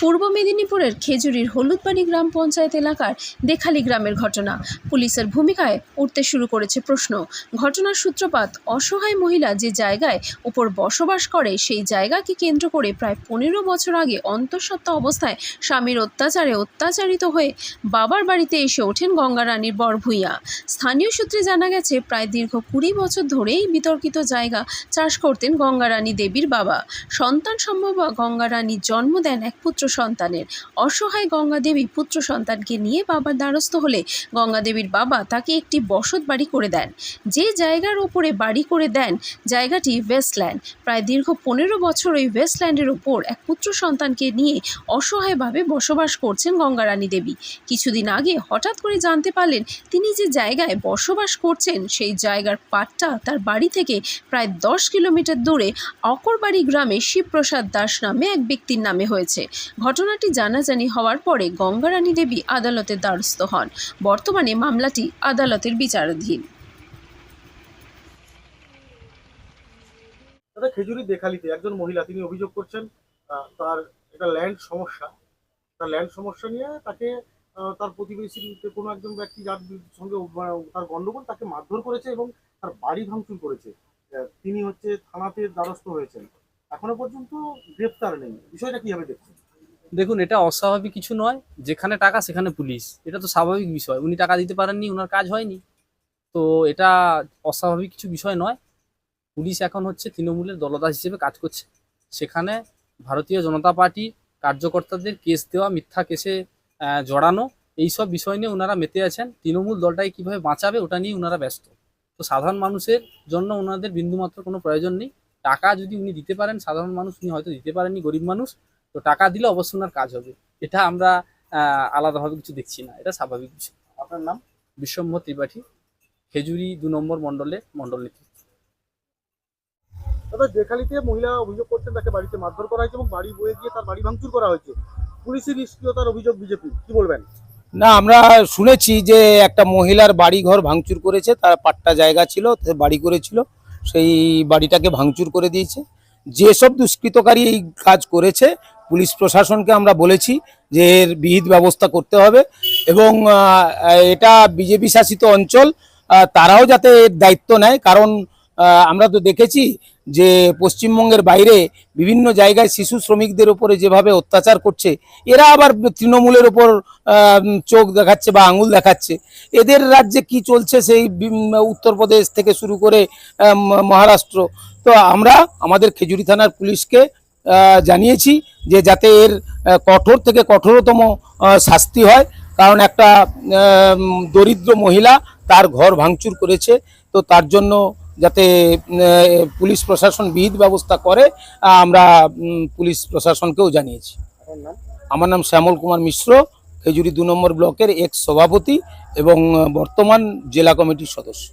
পূর্ব মেদিনীপুরের খেজুরির হলুদবাড়ি গ্রাম পঞ্চায়েত এলাকার দেখালি গ্রামের ঘটনা। পুলিশের ভূমিকায় উঠতে শুরু করেছে প্রশ্ন। ঘটনার সূত্রপাত, অসহায় মহিলা যে জায়গায় উপর বসবাস করে, সেই জায়গাকে কেন্দ্র করে প্রায় পনেরো বছর আগে অন্তঃসত্ত্বা অবস্থায় স্বামীর অত্যাচারে অত্যাচারিত হয়ে বাবার বাড়িতে এসে ওঠেন গঙ্গারানীর বর ভূঁইয়া। স্থানীয় সূত্রে জানা গেছে, প্রায় দীর্ঘ কুড়ি বছর ধরেই বিতর্কিত জায়গা চাষ করতেন গঙ্গারানী দেবীর বাবা। সন্তান সম্ভব গঙ্গারানী জন্ম দেন এক পুত্র সন্তানের। অসহায় গঙ্গা দেবী পুত্র সন্তানকে নিয়ে বাবার দ্বারস্থ হলে গঙ্গা দেবীর বাবা তাকে একটি বসত বাড়ি করে দেন। যে জায়গার ওপরে বাড়ি করে দেন, জায়গাটি ওয়েস্টল্যান্ড। প্রায় দীর্ঘ পনেরো বছর ওই ওয়েস্টল্যান্ডের ওপর এক পুত্র সন্তানকে নিয়ে অসহায়ভাবে বসবাস করছেন গঙ্গারানী দেবী। কিছুদিন আগে হঠাৎ করে জানতে পারলেন তিনি যে জায়গায় বসবাস করছেন, সেই জায়গার পাটটা তার বাড়ি থেকে প্রায় দশ কিলোমিটার দূরে অকরবাড়ি গ্রামে শিবপ্রসাদ দাস নামে এক ব্যক্তির নামে হয়েছে। ঘটনাটি জানাজানি হওয়ার পরে গঙ্গারানী দেবী আদালতের দ্বারস্থ হন। বর্তমানে মামলাটি আদালতের বিচারাধীন। দাদা খেজুরি দেখালিতে একজন মহিলা, তিনি অভিযোগ করছেন তার একটা ল্যান্ড সমস্যা। তার ল্যান্ড সমস্যা নিয়ে তাকে তার প্রতিবেশীর কোনো একজন ব্যক্তি যার সঙ্গে তার গণ্ডগোল তাকে মারধর করেছে এবং তার বাড়ি ভাঙচুর করেছে। তিনি হচ্ছে থানাতে দ্বারস্থ হয়েছেন। এখনও পর্যন্ত গ্রেপ্তার নেই। বিষয়টা কীভাবে দেখছেন? দেখুন, এটা অস্বাভাবিক কিছু নয়। যেখানে টাকা, সেখানে পুলিশ। এটা তো স্বাভাবিক বিষয়। উনি টাকা দিতে পারেননি ওনার কাজ হয়নি। তো এটা অস্বাভাবিক কিছু বিষয় নয়। পুলিশ এখন হচ্ছে তৃণমূলের দলদাস হিসেবে কাজ করছে। সেখানে ভারতীয় জনতা পার্টি কার্যকর্তাদের কেস দেওয়া, মিথ্যা কেসে জড়ানো, এইসব বিষয় নিয়ে ওনারা মেতে আছেন। তৃণমূল দলটাকে কীভাবে বাঁচাবে, ওটা নিয়ে ওনারা ব্যস্ত। তো সাধারণ মানুষের জন্য ওনাদের বিন্দুমাত্র কোনো প্রয়োজন নেই। টাকা যদি উনি দিতে পারেন, সাধারণ মানুষ উনি হয়তো দিতে পারেননি, গরিব মানুষ। তো টাকা দিলে অবশ্যই ওনার কাজ হবে। এটা আমরা আলাদাভাবে কিছু দেখছি না। এটা স্বাভাবিক বিষয়। আপনার নাম? বিশ্বম্ভ ত্রিপাঠী খেজুরি দু নম্বর মণ্ডলে মণ্ডল নেতৃত্ব দাদা দেখালিতে মহিলা অভিযোগ করছেন তাকে বাড়িতে মারধর করা হয়েছে এবং বাড়ি বয়ে গিয়ে তার বাড়ি ভাঙচুর করা হয়েছে। পুলিশের নিষ্ক্রিয়তার অভিযোগ বিজেপি কি বলবেন? না আমরা শুনেছি যে একটা মহিলার বাড়ি ঘর ভাঙচুর করেছে তার পাট্টা জায়গা ছিল বাড়ি করেছিল সেই বাড়িটাকে ভাঙচুর করে দিয়েছে। যেসব দুষ্কৃতকারী এই কাজ করেছে পুলিশ প্রশাসনকে আমরা বলেছি যে এর বিহিত ব্যবস্থা করতে হবে এবং এটা বিজেপি শাসিত অঞ্চল তারাও যাতে এর দায়িত্ব নেয়। কারণ আমরা তো দেখেছি যে পশ্চিমবঙ্গের বাইরে বিভিন্ন জায়গায় শিশু শ্রমিকদের উপরে যেভাবে অত্যাচার করছে, এরা আবার তৃণমূলের ওপর চোখ দেখাচ্ছে বা আঙুল দেখাচ্ছে। এদের রাজ্যে কি চলছে সেই উত্তরপ্রদেশ থেকে শুরু করে মহারাষ্ট্র। তো আমরা আমাদের খেজুরি থানার পুলিশকে জানিয়েছি যে যাতে এর কঠোর থেকে কঠোরতম শাস্তি হয়। কারণ একটা দরিদ্র মহিলা তার ঘর ভাঙচুর করেছে। তো তার জন্য যাতে পুলিশ প্রশাসন বিহিত ব্যবস্থা করে আমরা পুলিশ প্রশাসনকেও জানিয়েছি। আমার নাম শ্যামল কুমার মিশ্র খেজুরি দু নম্বর ব্লকের এক্স সভাপতি এবং বর্তমান জেলা কমিটির সদস্য।